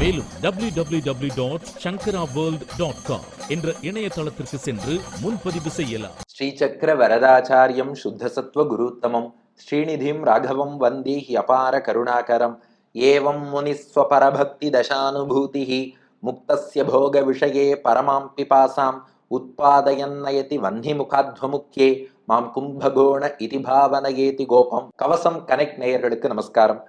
மேலும் W W W dot Sankara world dot com என்ற இணையதளத்திற்கு சென்று முன்பதிவு செய்யலாம். ஸ்ரீ சக்கர வரதாச்சாரியம் சுத்த சத்வ குருத்தமம் ஸ்ரீநிதிம் ராகவம் வந்தி அபார கருணாகரம் ஏவம் முனிஸ்வபரபக்தி தசானுபூதி முக்தஸ்ய போக விஷயே பரமாம் பிபாசாம் உத்பாதயன்னயதி வன்னி முகாத்வமுக்கியே மாம் கும்பகோண இதி பாவனயேதி கோபம். கவசம் கனெக்ட் நேயர்களுக்கு நமஸ்காரம்.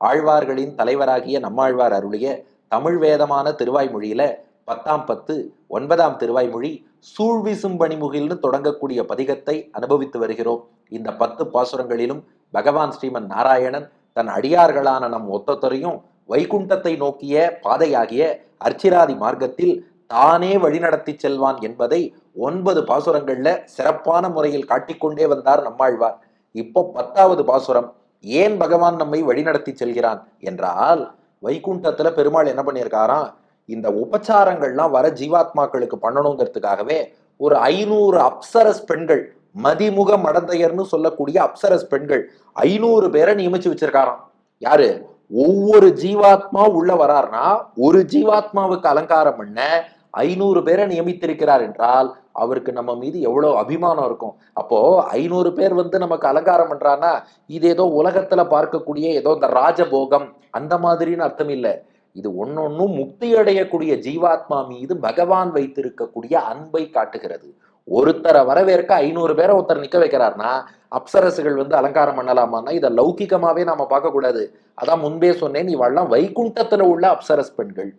ஆழ்வார்களின் தலைவராகிய நம்மாழ்வார் அருளிய தமிழ் வேதமான திருவாய்மொழியில பத்தாம் பத்து ஒன்பதாம் திருவாய்மொழி சூழ்விசும் பணிமுகில்னு தொடங்கக்கூடிய பதிகத்தை அனுபவித்து வருகிறோம். இந்த பத்து பாசுரங்களிலும் பகவான் ஸ்ரீமன் நாராயணன் தன் அடியார்களான நம் ஒத்தொத்தரையும் வைகுண்டத்தை நோக்கிய பாதையாகிய அர்ச்சிராதி மார்க்கத்தில் தானே வழிநடத்தி செல்வான் என்பதை ஒன்பது பாசுரங்கள்ல சிறப்பான முறையில் காட்டிக்கொண்டே வந்தார் நம்மாழ்வார். இப்போ பத்தாவது பாசுரம். ஏன் பகவான் நம்மை வழிநடத்தி செல்கிறான் என்றால் வைகுண்டத்துல பெருமாள் என்ன பண்ணியிருக்காராம்? இந்த உபச்சாரங்கள்லாம் வர ஜீவாத்மாக்களுக்கு பண்ணணுங்கிறதுக்காகவே ஒரு ஐநூறு அப்சரஸ் பெண்கள் மதிமுக மடந்தையர்னு சொல்லக்கூடிய அப்சரஸ் பெண்கள் ஐநூறு பேரை நியமிச்சு வச்சிருக்காராம். யாரு? ஒவ்வொரு ஜீவாத்மா உள்ள வரார்னா ஒரு ஜீவாத்மாவுக்கு அலங்காரம் பண்ண ஐநூறு பேரை நியமித்திருக்கிறார் என்றால் அவருக்கு நம்ம மீது எவ்வளவு அபிமானம் இருக்கும்? அப்போ ஐநூறு பேர் வந்து நமக்கு அலங்காரம் பண்றான்னா இது ஏதோ உலகத்துல பார்க்கக்கூடிய ஏதோ இந்த ராஜபோகம் அந்த மாதிரின்னு அர்த்தம் இல்லை. இது ஒன்னொன்னும் முக்தி அடையக்கூடிய ஜீவாத்மா மீது பகவான் வைத்திருக்கக்கூடிய அன்பை காட்டுகிறது. ஒருத்தரை வரவேற்க ஐநூறு பேரை ஒருத்தர் நிக்க வைக்கிறார்னா அப்சரசுகள் வந்து அலங்காரம் பண்ணலாமான்னா இதை லௌகிகமாவே நாம பார்க்க கூடாது அதான் முன்பே சொன்னேன் இவெல்லாம் வைகுண்டத்துல உள்ள அப்சரஸ் பெண்கள்.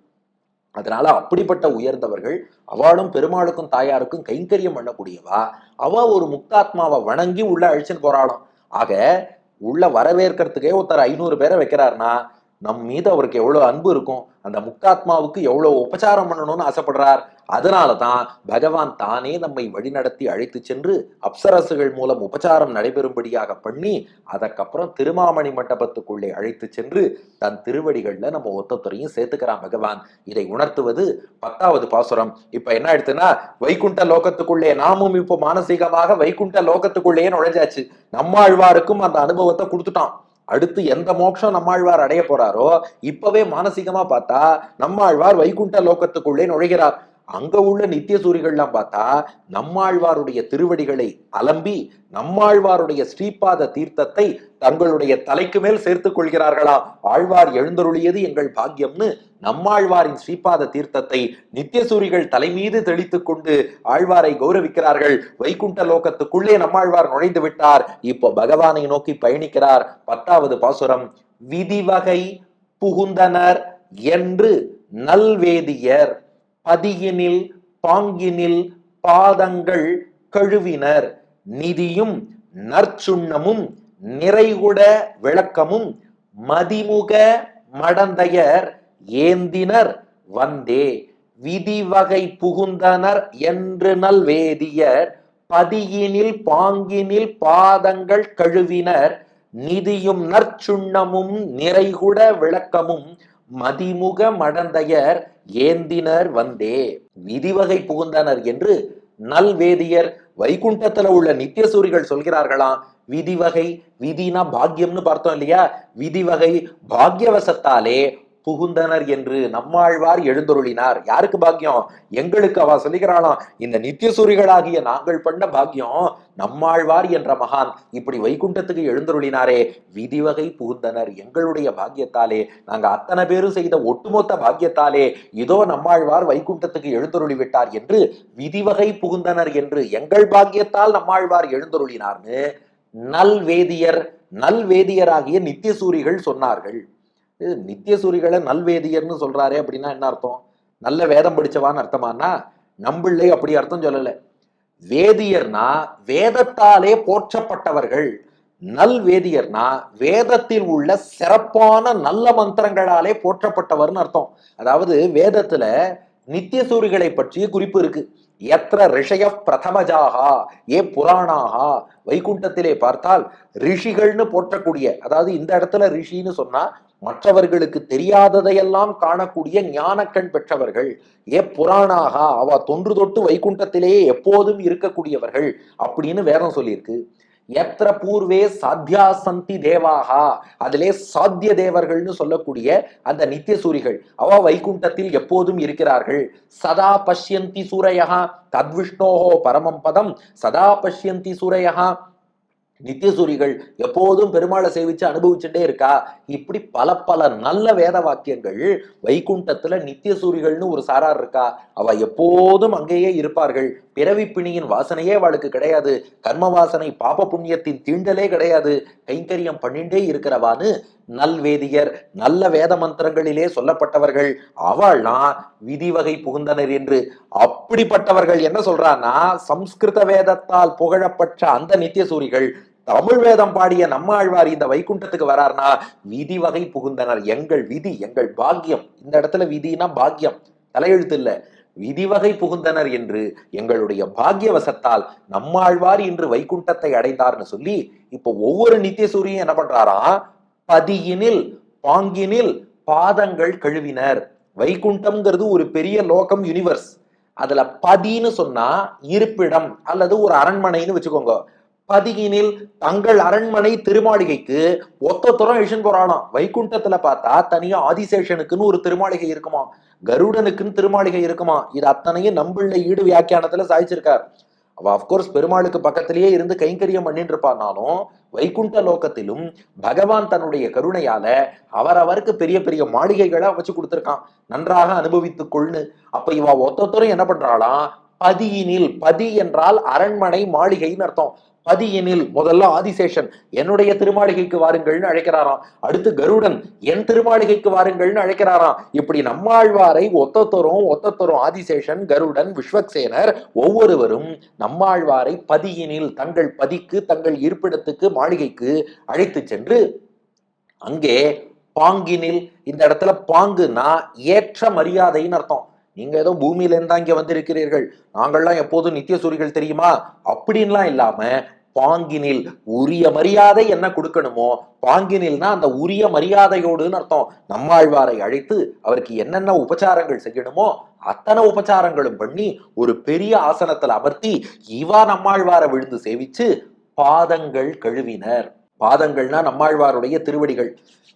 அதனால அப்படிப்பட்ட உயர்ந்தவர்கள் அவளும் பெருமாளுக்கும் தாயாருக்கும் கைங்கரியம் பண்ணக்கூடியவா? அவ ஒரு முக்தாத்மாவை வணங்கி உள்ள அழிச்சுன்னு போராடும் ஆக உள்ள வரவேற்கிறதுக்கே ஒருத்தர் ஐநூறு பேரை வைக்கிறாருன்னா நம் மீது அவருக்கு எவ்வளவு அன்பு இருக்கும் அந்த முக்தாத்மாவுக்கு எவ்வளவு உபச்சாரம் பண்ணணும்னு ஆசைப்படுறார். அதனால தான் பகவான் தானே நம்மை வழிநடத்தி அழைத்து சென்று அப்சரசுகள் மூலம் உபச்சாரம் நடைபெறும்படியாக பண்ணி அதற்கப்புறம் திருமாமணி மண்டபத்துக்குள்ளே அழைத்து சென்று தன் திருவடிகளில் நம்ம ஒத்தத்துறையும் சேர்த்துக்கிறான் பகவான். இதை உணர்த்துவது பத்தாவது பாசுரம். இப்ப என்ன ஆயிடுச்சுன்னா வைகுண்ட லோகத்துக்குள்ளே நாமும் இப்போ மானசீகமாக வைகுண்ட லோகத்துக்குள்ளேயே நுழைஞ்சாச்சு. நம்மாழ்வாருக்கும் அந்த அனுபவத்தை கொடுத்துட்டான். அடுத்து எந்த மோட்சம் நம்மாழ்வார் அடைய போறாரோ இப்பவே மானசீகமா பார்த்தா நம்மாழ்வார் வைகுண்ட லோகத்துக்குள்ளே நுழைகிறார். அங்க உள்ள நித்திய சூரிகள்லாம் பார்த்தா நம்மாழ்வாருடைய திருவடிகளை அலம்பி நம்மாழ்வாருடைய ஸ்ரீபாத தீர்த்தத்தை தங்களுடைய தலைக்கு மேல் சேர்த்துக் கொள்கிறார்களா? ஆழ்வார் எழுந்தருளியது எங்கள் பாக்கியம்னு நம்மாழ்வாரின் ஸ்ரீபாத தீர்த்தத்தை நித்தியசூரிகள் தலைமீது தெளித்துக் கொண்டு ஆழ்வாரை கௌரவிக்கிறார்கள். வைகுண்ட லோகத்துக்குள்ளே நம்மாழ்வார் நுழைந்து விட்டார். இப்போ பகவானை நோக்கி பயணிக்கிறார். பத்தாவது பாசுரம் விதிவகை புகுந்தனர் என்று நல்வேதியர். பதியினில் பாங்கினில் பாதங்கள் கழுவினர். நிதியும் நற்சுண்ணமும் நிறைகுட விளக்கமும் மதிமுக மடந்தையர் ஏந்தினர் வந்தே. விதிவகை புகுந்தனர் என்று நல்வேதியர் பதியினில் பாங்கினில் பாதங்கள் கழுவினர். நிதியும் நற்சுண்ணமும் நிறைகுட விளக்கமும் மதிமுக மடந்தையர் ஏந்தினர் வந்தே. விதிவகை புகுந்தனர் என்று நல்வேதியர் வைகுண்டத்துல உள்ள நித்தியசூரிகள் சொல்கிறார்களாம். விதிவகை விதினா பாக்கியம்னு பார்த்தோம் இல்லையா? விதிவகை பாக்கியவசத்தாலே புகுந்தனர் என்று நம்மாழ்வார் எழுந்தருளினார். யாருக்கு பாக்கியம்? எங்களுக்கு அவ சொல்லிக்கிறாளாம் இந்த நித்தியசூரிகளாகிய நாங்கள் பண்ண பாக்கியம் நம்மாழ்வார் என்ற மகான் இப்படி வைகுண்டத்துக்கு எழுந்தருளினாரே. விதிவகை புகுந்தனர். எங்களுடைய பாக்கியத்தாலே நாங்க அத்தனை பேரும் செய்த ஒட்டுமொத்த பாக்கியத்தாலே இதோ நம்மாழ்வார் வைகுண்டத்துக்கு எழுந்தருளி விட்டார் என்று விதிவகை புகுந்தனர் என்று எங்கள் பாக்கியத்தால் நம்மாழ்வார் எழுந்தருளினார்னு நல்வேதியர் நல்வேதியராகிய நித்தியசூரிகள் சொன்னார்கள். இது நித்தியசூரிகளை நல்வேதியர்னு சொல்றாரு அப்படின்னா என்ன அர்த்தம்? நல்ல வேதம் படிச்சவான்னு அர்த்தமானா நம்பிள்ளை அப்படி அர்த்தம் சொல்லலை. வேதியர்னா வேதத்தாலே போற்றப்பட்டவர்கள். நல் வேதியர்னா வேதத்தில் உள்ள சிறப்பான நல்ல மந்திரங்களாலே போற்றப்பட்டவர்னு அர்த்தம். அதாவது வேதத்துல நித்திய சூரிகளை பற்றிய குறிப்பு இருக்கு. எத்திர ரிஷய பிரதமஜாகா? ஏ புராணாகா? வைகுண்டத்திலே பார்த்தால் ரிஷிகள்னு போற்றக்கூடிய அதாவது இந்த இடத்துல ரிஷின்னு சொன்னா மற்றவர்களுக்கு தெரியாததையெல்லாம் காணக்கூடிய ஞானக்கண் பெற்றவர்கள். ஏ புராணாகா? அவ தொன்று தொட்டு வைகுண்டத்திலேயே எப்போதும் இருக்கக்கூடியவர்கள் அப்படின்னு வேதம் சொல்லியிருக்கு. எத்திர பூர்வே சாத்தியா சந்தி தேவாகா. அதிலே சாத்திய தேவர்கள்னு சொல்லக்கூடிய அந்த நித்திய சூரிகள் அவ வைகுண்டத்தில் எப்போதும் இருக்கிறார்கள். சதா பஷ்யந்தி சூரையா தத்விஷ்ணோஹோ பரமம் பதம். சதா பஷ்யந்தி சூரையா நித்தியசூரிகள் எப்போதும் பெருமாளை சேவிச்சு அனுபவிச்சுட்டே இருக்கா. இப்படி பல பல நல்ல வேத வாக்கியங்கள் வைகுண்டத்துல நித்தியசூரிகள்னு ஒரு சாரார் இருக்கா. அவ எப்போதும் அங்கேயே இருப்பார்கள். பிறவி பிணியின் வாசனையே அவளுக்கு கிடையாது. கர்ம வாசனை பாப புண்ணியத்தின் தீண்டலே கிடையாது. கைங்கரியம் பண்ணிண்டே இருக்கிறவான்னு நல்வேதியர் நல்ல வேத மந்திரங்களிலே சொல்லப்பட்டவர்கள் அவள்னா விதிவகை புகுந்தனர் என்று. அப்படிப்பட்டவர்கள் என்ன சொல்றான்னா சம்ஸ்கிருத வேதத்தால் புகழப்பட்ட அந்த நித்திய சூரிகள் தமிழ் வேதம் பாடிய நம்மாழ்வார் இந்த வைகுண்டத்துக்கு வரார்னா விதி வகை புகுந்தனர். எங்கள் விதி எங்கள் பாக்கியம். இந்த இடத்துல விதினா பாக்கியம். தலையெழுத்து இல்ல. விதிவகை புகுந்தனர் என்று எங்களுடைய பாக்கியவசத்தால் நம்மாழ்வார் இன்று வைகுண்டத்தை அடைந்தார்னு சொல்லி இப்போ ஒவ்வொரு நித்தியசூரியும் என்ன பண்றாரா? பதியினில் பாங்கினில் பாதங்கள் கழுவினர். வைகுண்டம்ங்கிறது ஒரு பெரிய லோகம் யூனிவர்ஸ் அதுல பதின்னு சொன்னா இருப்பிடம் அல்லது ஒரு அரண்மனைன்னு வச்சுக்கோங்க. பதியினில் தங்கள் அரண்மனை திருமாளிகைக்கு ஒத்த தூரம் இழுன்னு போறானாம் வைகுண்டத்துல பார்த்தா தனியா ஆதிசேஷனுக்குன்னு ஒரு திருமாளிகை இருக்குமா? கருடனுக்குன்னு திருமாளிகை இருக்குமா? இது அத்தனையும் நம்பிள்ள ஈடு வியாக்கியானத்துல சாதிச்சிருக்கார் அவ அப்கோர்ஸ் பெருமாளுக்கு பக்கத்திலேயே இருந்து கைங்கரியம் பண்ணிட்டு இருப்பானாலும் வைகுண்ட லோகத்திலும் பகவான் தன்னுடைய கருணையால அவரவருக்கு பெரிய பெரிய மாளிகைகளை வச்சு கொடுத்திருக்கான். நன்றாக அனுபவித்துக் கொள்னு. அப்ப இவ ஒத்தொத்தரும் என்ன பண்றாளாம்? பதியினில் பதி என்றால் அரண்மனை மாளிகைன்னு அர்த்தம். பதியினில் முதல்ல ஆதிசேஷன் என்னுடைய திருமாளிகைக்கு வாருங்கள்னு அழைக்கிறாராம். அடுத்து கருடன் என் திருமாளிகைக்கு வாருங்கள்னு அழைக்கிறாராம். இப்படி நம்மாழ்வாரை ஒத்தத்தொரும் ஒத்தத்தொரும் ஆதிசேஷன் கருடன் விஸ்வக்சேனர் ஒவ்வொருவரும் நம்மாழ்வாரை பதியினில் தங்கள் பதிக்கு தங்கள் இருப்பிடத்துக்கு மாளிகைக்கு அழைத்து சென்று அங்கே பாங்கினில் இந்த இடத்துல பாங்குனா ஏற்ற மரியாதைன்னு அர்த்தம். நீங்க ஏதோ பூமியில இருந்தா இங்க வந்திருக்கிறீர்கள். நாங்கள்லாம் எப்போதும் நித்திய சூரிகள் தெரியுமா? அப்படின்லாம் இல்லாம பாங்கினில் உரிய மரியாதை என்ன கொடுக்கணுமோ பாங்கினில்னா அந்த உரிய மரியாதையோடுன்னு அர்த்தம். நம்மாழ்வாரை அழைத்து அவருக்கு என்னென்ன உபச்சாரங்கள் செய்யணுமோ அத்தனை உபச்சாரங்களும் பண்ணி ஒரு பெரிய ஆசனத்துல அமர்த்தி இவா நம்மாழ்வாரை விழுந்து சேவிச்சு பாதங்கள் கழுவினர். பாதங்கள்னா நம்மாழ்வாருடைய திருவடிகள்.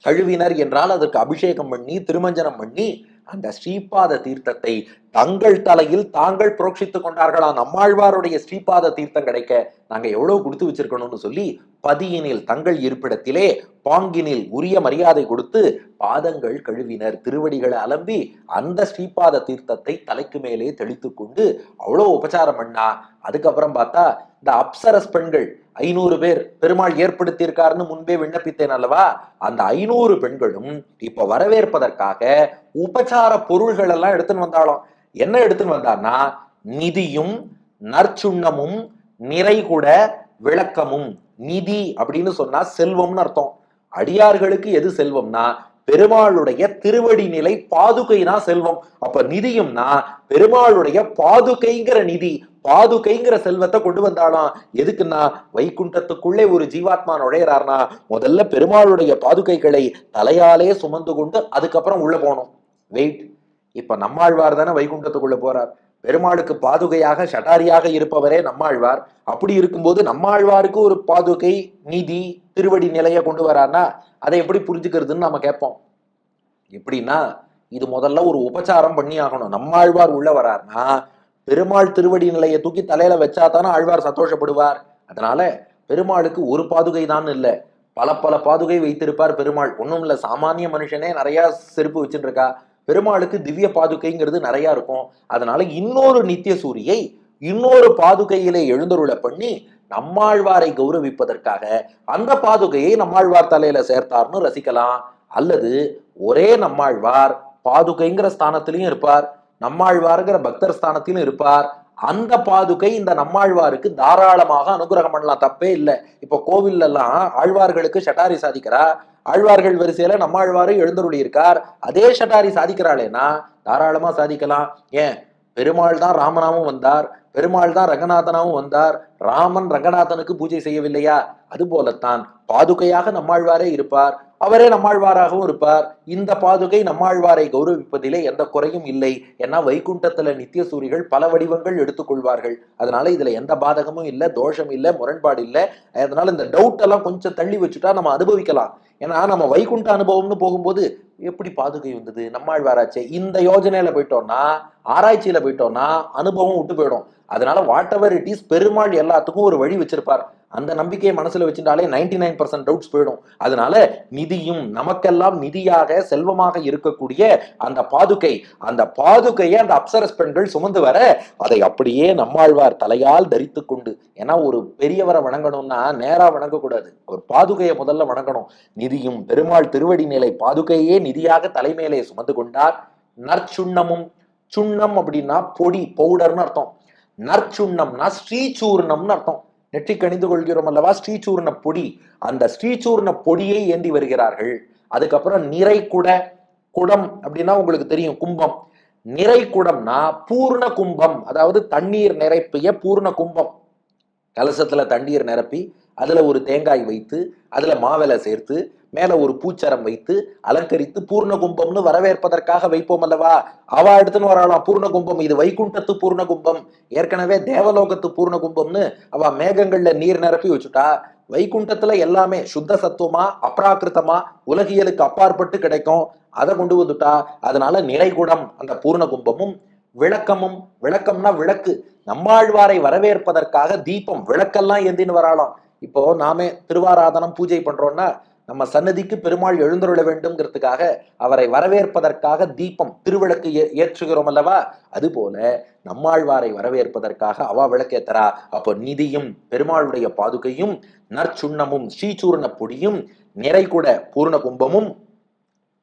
கழுவினர் என்றால் அதற்கு அபிஷேகம் பண்ணி திருமஞ்சனம் பண்ணி அந்த ஸ்ரீபாத தீர்த்தத்தை தங்கள் தலையில் தாங்கள் புரோட்சித்துக் கொண்டார்களாம் நம்மாழ்வாருடைய ஸ்ரீபாத தீர்த்தம் கிடைக்க நாங்க எவ்வளவு கொடுத்து வச்சிருக்கணும்னு சொல்லி பதியினில் தங்கள் இருப்பிடத்திலே பாங்கினில் உரிய மரியாதை கொடுத்து பாதங்கள் கழுவினர். திருவடிகளை அலம்பி அந்த ஸ்ரீபாத தீர்த்தத்தை தலைக்கு மேலே தெளித்து கொண்டு அவ்வளவு உபச்சாரம் பண்ணா. அதுக்கப்புறம் பார்த்தா இந்த அப்சரஸ் பெண்கள் ஐநூறு பேர் பெருமாள் ஏற்படுத்தியிருக்காருன்னு முன்பே விண்ணப்பித்தேன் அல்லவா? அந்த ஐநூறு பெண்களும் இப்ப வரவேற்பதற்காக உபச்சார பொருள்கள் எல்லாம் எடுத்துன்னு வந்தாலும் என்ன எடுத்துன்னு வந்தான்னா நிதியும் நற்சுண்ணமும் நிறைகுட விளக்கமும். நிதி அப்படின்னு சொன்னா செல்வம்னு அர்த்தம். அடியார்களுக்கு எது செல்வம்னா பெருமாளுடைய திருவடி நிலை பாதுகைனா செல்வம். அப்ப நிதியும்னா பெருமாளுடைய பாதுகைங்கிற நிதி பாதுகைங்கிற செல்வத்தை கொண்டு வந்தாலாம் எதுக்குன்னா வைகுண்டத்துக்குள்ளே ஒரு ஜீவாத்மா நுழையிறார்னா முதல்ல பெருமாளுடைய பாதுகைகளை தலையாலே சுமந்து கொண்டு அதுக்கப்புறம் உள்ள போகணும். வெயிட் இப்ப நம்மாழ்வார் தானே வைகுண்டத்துக்குள்ள போறார். பெருமாளுக்கு பாதுகையாக ஷட்டாரியாக இருப்பவரே நம்மாழ்வார். அப்படி இருக்கும்போது நம்மாழ்வாருக்கு ஒரு பாதுகை நீதி திருவடி நிலையை கொண்டு வரான்னா அதை எப்படி புரிஞ்சுக்கிறதுன்னு நாம கேட்போம். எப்படின்னா இது முதல்ல ஒரு உபச்சாரம் பண்ணி ஆகணும். நம்மாழ்வார் உள்ள வரார்னா பெருமாள் திருவடி நிலையை தூக்கி தலையில வச்சா தானே ஆழ்வார் சந்தோஷப்படுவார். அதனால பெருமாளுக்கு ஒரு பாதுகை தான் இல்லை. பல பல பாதுகை வைத்திருப்பார் பெருமாள். ஒன்றும் இல்லை சாமானிய மனுஷனே நிறைய செருப்பு வச்சுட்டு இருக்கா பெருமாளுக்கு திவ்ய பாதுகைங்கிறது நிறைய இருக்கும். அதனால இன்னொரு நித்திய சூரியை இன்னொரு பாதுகையிலே எழுந்தருளை பண்ணி நம்மாழ்வாரை கௌரவிப்பதற்காக அந்த பாதுகையை நம்மாழ்வார் தலையில சேர்த்தார்னு ரசிக்கலாம். அல்லது ஒரே நம்மாழ்வார் பாதுகைங்கிற ஸ்தானத்திலையும் இருப்பார். நம்மாழ்வாருங்கிற பக்தர் ஸ்தானத்திலும் இருப்பார். அந்த பாதுகை இந்த நம்மாழ்வாருக்கு தாராளமாக அனுகிரகம் பண்ணலாம். தப்பே இல்லை. இப்போ கோவில்ல எல்லாம் ஆழ்வார்களுக்கு ஷட்டாரி சாதிக்கிறா. ஆழ்வார்கள் வரிசையில நம்மாழ்வாரும் எழுந்தருளி இருக்கார். அதே ஷட்டாரி சாதிக்கிறாளேனா தாராளமா சாதிக்கலாம். ஏன்? பெருமாள் தான் ராமனாவும் வந்தார். பெருமாள் தான் ரங்கநாதனாவும் வந்தார். ராமன் ரங்கநாதனுக்கு பூஜை செய்யவில்லையா? அது போலத்தான் பாதுகையாக நம்மாழ்வாரே இருப்பார். அவரே நம்மாழ்வாராகவும் இருப்பார். இந்த பாதுகை நம்மாழ்வாரை கௌரவிப்பதிலே எந்த குறையும் இல்லை ஏன்னா வைகுண்டத்துல நித்திய சூரிகள் பல வடிவங்கள் எடுத்துக்கொள்வார்கள். அதனால இதுல எந்த பாதகமும் இல்லை தோஷம் இல்லை முரண்பாடு இல்லை. அதனால இந்த டவுட் எல்லாம் கொஞ்சம் தள்ளி வச்சுட்டா நம்ம அனுபவிக்கலாம். ஏன்னா நம்ம வைகுண்ட அனுபவம்னு போகும்போது எப்படி பாதுகை வந்தது? நம்மாழ்வாராச்சே இந்த யோஜனையில போயிட்டோம்னா ஆராய்ச்சியில போயிட்டோம்னா அனுபவம் விட்டு போயிடும். அதனால whatever it is Perumal எல்லாத்துக்கும் ஒரு வழி வச்சிருப்பார். அந்த நம்பிக்கையை மனசுல வச்சுட்டாலே நைன்டி நைன் பர்சன்ட் டவுட்ஸ் போயிடும். அதனால நிதியும் நமக்கெல்லாம் நிதியாக செல்வமாக இருக்கக்கூடிய அந்த பாதுகை அந்த பாதுகையை அந்த அப்சரஸ் பெண்கள் சுமந்து வர அதை அப்படியே நம்மாழ்வார் தலையால் தரித்து கொண்டு ஏன்னா ஒரு பெரியவரை வணங்கணும்னா நேரா வணங்கக்கூடாது. அவர் பாதுகையை முதல்ல வணங்கணும். நிதியும் பெருமாள் திருவடி நிலை பாதுகையே நிதியாக தலைமையிலே சுமந்து கொண்டார். நற்சுண்ணமும் சுண்ணம் அப்படின்னா பொடி பவுடர்னு அர்த்தம். நற்சுண்ணம்னா ஸ்ரீசூர்ணம்னு அர்த்தம். நெற்றி கணிந்து கொள்கிறோம் அல்லவா ஸ்ரீசூர்ண பொடி. அந்த ஸ்ரீசூர்ண பொடியை ஏந்தி வருகிறார்கள். அதுக்கப்புறம் நிறை குட குடம் அப்படின்னா உங்களுக்கு தெரியும் கும்பம். நிறை குடம்னா பூர்ண கும்பம். அதாவது தண்ணீர் நிரப்பிய பூர்ண கும்பம். கலசத்துல தண்ணீர் நிரப்பி அதுல ஒரு தேங்காய் வைத்து அதுல மாவிலை சேர்த்து மேல ஒரு பூச்சரம் வைத்து அலங்கரித்து பூர்ண கும்பம்னு வரவேற்பதற்காக வைப்போம் அல்லவா? அவ எடுத்துன்னு வரலாம் பூர்ண கும்பம் இது வைகுண்டத்து பூர்ண கும்பம் ஏற்கனவே தேவலோகத்து பூர்ண கும்பம்னு அவ மேகங்கள்ல நீர் நிரப்பி வச்சுட்டா வைகுண்டத்துல எல்லாமே சுத்த சத்துவமா அப்ராக்கிருத்தமா உலகியலுக்கு அப்பாற்பட்டு கிடைக்கும். அதை கொண்டு வந்துட்டா. அதனால நிலைகுடம் அந்த பூர்ண கும்பமும் விளக்கமும் விளக்கம்னா விளக்கு. நம்மாழ்வாரை வரவேற்பதற்காக தீபம் விளக்கெல்லாம் ஏந்தின்னு வராளாம். இப்போ நாமே திருவாராதனம் பூஜை பண்றோம்னா நம்ம சன்னதிக்கு பெருமாள் எழுந்தருள வேண்டும்ங்கிறதுக்காக அவரை வரவேற்பதற்காக தீபம் திருவிளக்கு ஏ- ஏற்றுகிறோம் அல்லவா? அதுபோல நம்மாழ்வாரை வரவேற்பதற்காக அவா விளக்கேத்தரா அப்போ நிதியும் பெருமாளுடைய பாதுகையும் நற்சுண்ணமும் ஸ்ரீசூர்ண பொடியும் நிறைகுட பூர்ண கும்பமும்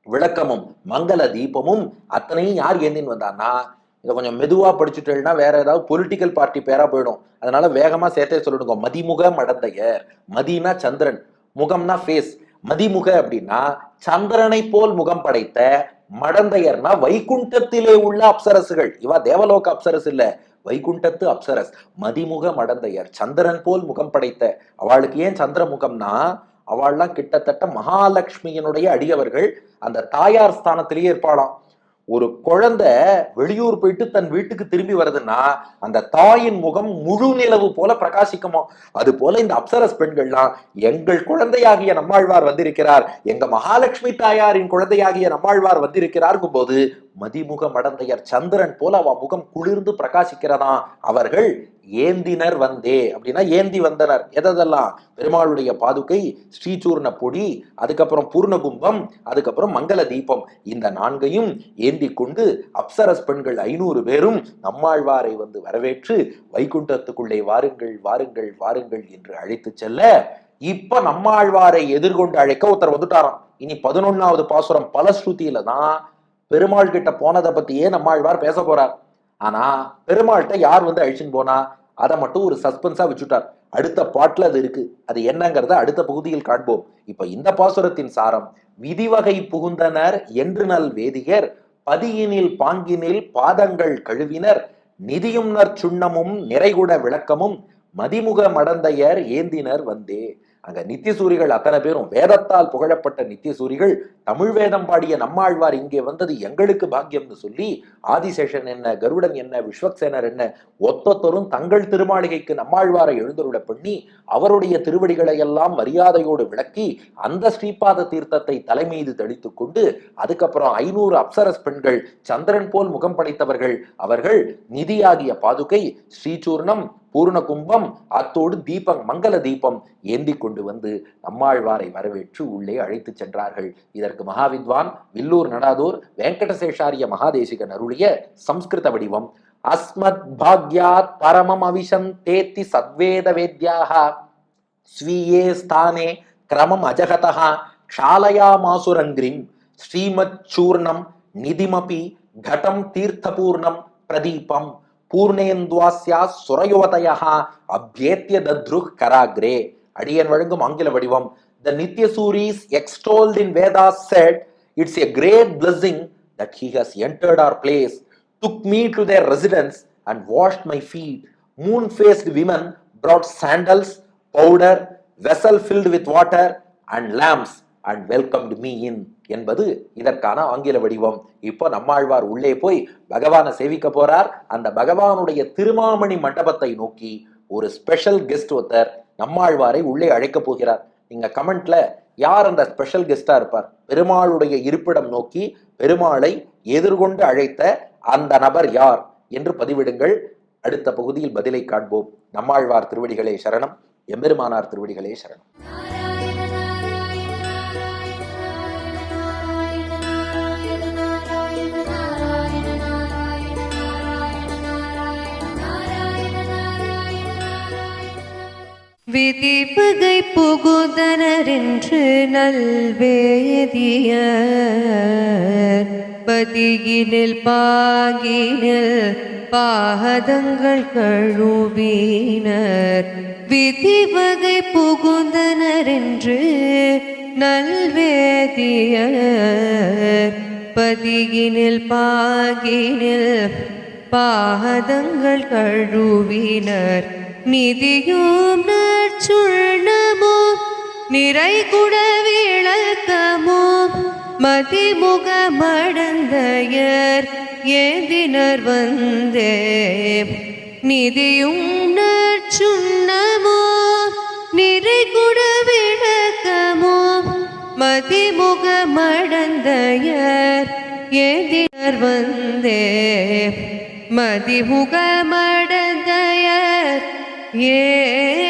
விளக்கமும் மங்கள தீபமும் அத்தனையும் யார் ஏந்தின்னு வந்தான்னா இதை கொஞ்சம் மெதுவாக படிச்சுட்டேன்னா வேற ஏதாவது பொலிட்டிக்கல் பார்ட்டி பேரா போயிடும். அதனால வேகமாக சேர்த்தே சொல்லிடுங்க மதிமுக மடந்தையர் மதினா சந்திரன் முகம்னா ஃபேஸ் மதிமுக அப்படின்னா சந்திரனை போல் முகம் படைத்த மடந்தையர்னா வைகுண்டத்திலே உள்ள அப்சரசுகள். இவா தேவலோக அப்சரஸ் இல்ல. வைகுண்டத்து அப்சரஸ். மதிமுக மடந்தையர். சந்திரன் போல் முகம் படைத்த. அவளுக்கு ஏன் சந்திர முகம்னா அவள்லாம் கிட்டத்தட்ட மகாலட்சுமியினுடைய அடியவர்கள் அந்த தாயார் ஸ்தானத்திலேயே இருப்பாளாம். ஒரு குழந்தை வெளியூர் போயிட்டு தன் வீட்டுக்கு திரும்பி வருதுன்னா அந்த தாயின் முகம் முழு நிலவு போல பிரகாசிக்குமோ? அது போல இந்த அப்சரஸ் பெண்கள்லாம் எங்கள் குழந்தையாகிய நம்மாழ்வார் வந்திருக்கிறார். எங்க மகாலட்சுமி தாயாரின் குழந்தையாகிய நம்மாழ்வார் வந்திருக்கிறார் போது மதிமுக மடந்தையர் சந்திரன் போல அவ முகம் குளிர்ந்து பிரகாசிக்கிறதா? அவர்கள் ஏந்தினர் வந்தே. அப்படின்னா ஏந்தி வந்தனர். எதெல்லாம் பெருமாளுடைய பாதுகை ஸ்ரீசூர்ண பொடி அதுக்கப்புறம் பூர்ணகும்பம் அதுக்கப்புறம் மங்கள தீபம். இந்த நான்கையும் ஏந்தி கொண்டு அப்சரஸ் பெண்கள் ஐநூறு பேரும் நம்மாழ்வாரை வந்து வரவேற்று வைகுண்டத்துக்குள்ளே வாருங்கள் வாருங்கள் வாருங்கள் என்று அழைத்து செல்ல இப்ப நம்மாழ்வாரை எதிர்கொண்டு அழைக்க ஒருத்தர் வந்துட்டாராம். இனி பதினொன்னாவது பாசுரம் பல ஸ்ருதியில தான் பெருமாள் கிட்ட போனதை பத்தியே நம்மாழ்வார் பேச போறார்? ஆனா பெருமாள்கிட்ட யார் வந்து அழிச்சுன்னு போனா அதை மட்டும் ஒரு சஸ்பென்ஸா வச்சுட்டார். அடுத்த பாட்டில் அது இருக்கு. அது என்னங்கிறத அடுத்த பகுதியில் காண்போம். இப்ப இந்த பாசுரத்தின் சாரம் விதிவகை புகுந்தனர் என்று நல் வேதியர் பதியினில் பாங்கினில் பாதங்கள் கழுவினர் நிதியும் நற்சுண்ணமும் நிறைகுட விளக்கமும் மதிமுக மடந்தையர் ஏந்தினர் வந்தே. அங்க நித்தியசூரிகள் அத்தனை பேரும் வேதத்தால் புகழப்பட்ட நித்தியசூரிகள் தமிழ் வேதம் பாடிய நம்மாழ்வார் இங்கே வந்தது எங்களுக்கு பாக்கியம்னு சொல்லி ஆதிசேஷன் என்ன கருடன் என்ன விஸ்வக்சேனர் என்ன ஒத்தொத்தரும் தங்கள் திருமாளிகைக்கு நம்மாழ்வாரை எழுந்தருள பண்ணி அவருடைய திருவடிகளை எல்லாம் மரியாதையோடு விளக்கி அந்த ஸ்ரீபாத தீர்த்தத்தை தலைமீது தெளித்து கொண்டு அதுக்கப்புறம் ஐநூறு அப்சரஸ் பெண்கள் சந்திரன் போல் முகம் படைத்தவர்கள் அவர்கள் நிதியாகிய பாதுகை ஸ்ரீசூர்ணம் பூர்ண கும்பம் அத்தோடு தீபம் மங்கள தீபம் ஏந்தி கொண்டு வந்து நம்மாழ்வாரை வரவேற்று உள்ளே அழைத்து சென்றார்கள். இதற்கு அதற்கு மகாவித்வான் வில்லூர் நடாதூர் வெங்கடசேஷாரிய மகாதேசிகன் அருளிய சம்ஸ்கிருத வடிவம். அஸ்மத் பாக்யாத் பரமம் அவிஷம் தேத்தி சத்வேத வேத்யாக. ஸ்வீயே ஸ்தானே கிரமம் அஜகதா க்ஷாலயாமாசுரங்கிரிம் ஸ்ரீமத் சூர்ணம் நிதிமபி கடம் தீர்த்தபூர்ணம் பிரதீபம் பூர்ணேந்துவாஸ்யா சுரயுவதையா அபியேத்திய தத்ருக் கராகிரே அடியன் வழங்கும் ஆங்கில வடிவம் the Nitya Suris extolled in Veda said it's a great blessing that he has entered our place took me to their residence and washed my feet. Moon faced women brought sandals, powder, vessel filled with water, and lamps and welcomed me in. என்பது இதற்கான ஆங்கில வடிவம். இப்போ நம்மாழ்வார் உள்ளே போய் பகவானை சேவிக்க போறார். அந்த பகவானுடைய திருமாமணி மண்டபத்தை நோக்கி ஒரு ஸ்பெஷல் கெஸ்ட் ஒருத்தர் நம்மாழ்வாரை உள்ளே அழைக்க போகிறார். நீங்கள் கமெண்ட்ல யார் அந்த ஸ்பெஷல் கெஸ்ட்டாக இருப்பார்? பெருமாளுடைய இருப்பிடம் நோக்கி பெருமாளை எதிர்கொண்டு அழைத்த அந்த நபர் யார் என்று பதிவிடுங்கள். அடுத்த பகுதியில் பதிலை காண்போம். நம்மாழ்வார் திருவடிகளே சரணம். எம்பெருமானார் திருவடிகளே சரணம். விதி பகை புகுதனரென்று நல்வேதிய பதியினில் பாகினில் பாதங்கள் கழுவினர். விதி வகை புகுந்தனரென்று நல்வேதியர். பதியினில் பாகினில் பாதங்கள் கழுவினர். நிதியும் நற்சுண்ணமும் நிறை குட விளக்கமோ? மதிமுக மடந்தையர் ஏந்தினர் வந்தே. நிதியும் நற்சுண்ணமும் நிறை குட விளக்கமோ? மதிமுக மடந்தையர் ஏந்தினர் வந்தே. மதிமுக மடந்தையர் ஏ